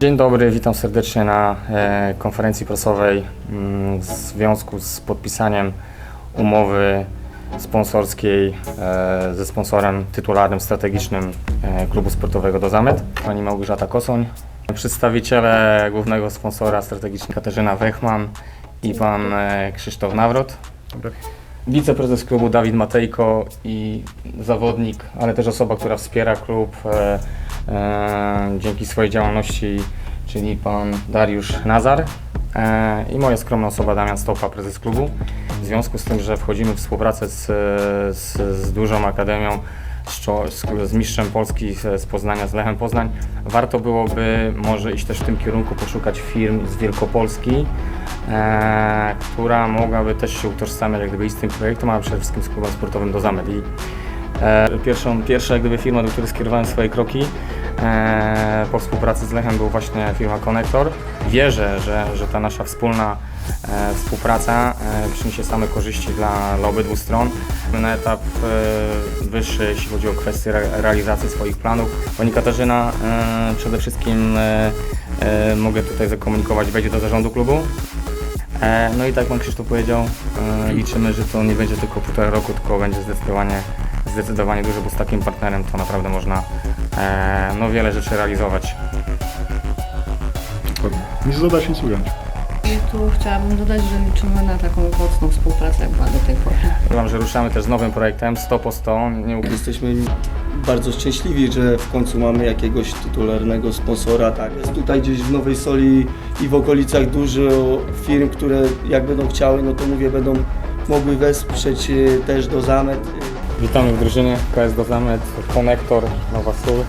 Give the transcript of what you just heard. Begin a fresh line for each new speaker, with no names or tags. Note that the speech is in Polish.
Dzień dobry, witam serdecznie na e, konferencji prasowej mm, w związku z podpisaniem umowy sponsorskiej e, ze sponsorem tytularnym strategicznym e, klubu sportowego do Zamet, pani Małgorzata Kosoń, przedstawiciele głównego sponsora strategicznego Katarzyna Wechman i pan Krzysztof Nawrot. Wiceprezes klubu Dawid Matejko i zawodnik, ale też osoba, która wspiera klub dzięki swojej działalności, czyli pan Dariusz Nazar e, i moja skromna osoba Damian Stopa, prezes klubu. W związku z tym, że wchodzimy w współpracę z, z, z dużą akademią, z, z, mistrzem Polski z, Poznania, z Lechem Poznań, warto byłoby może iść też w tym kierunku, poszukać firm z Wielkopolski, e, która mogłaby też się utożsamiać jak gdyby z tym projektem, a przede wszystkim z klubem sportowym do Zamet. I, e, pierwszą, pierwsza jak gdyby firma, do której skierowałem swoje kroki e, po współpracy z Lechem był właśnie firma Connector. Wierzę, że, że ta nasza wspólna e, współpraca e, przyniesie same korzyści dla, dla obydwu stron. Na etap wyższy, jeśli chodzi o kwestie re, realizacji swoich planów. Pani Katarzyna przede wszystkim mogę tutaj zakomunikować, wejdzie do zarządu klubu. No i tak jak Pan Krzysztof powiedział, liczymy, że to nie będzie tylko półtora roku, tylko będzie zdecydowanie, zdecydowanie dużo, bo z takim partnerem to naprawdę można e, no, wiele rzeczy realizować.
Nic dodać, nic ująć.
I tu chciałabym dodać, że liczymy na taką mocną współpracę, jak była do tej pory.
Wam, że ruszamy też z nowym projektem 100 po 100. Nie ukrywa
Jesteśmy bardzo szczęśliwi, że w końcu mamy jakiegoś tytularnego sponsora. Tak. Jest tutaj gdzieś w Nowej Soli i w okolicach dużo firm, które jak będą chciały, no to mówię, będą mogły wesprzeć e, też do zamet.
Witamy w drużynie KS do Zamet, Konektor, Nowa Sól.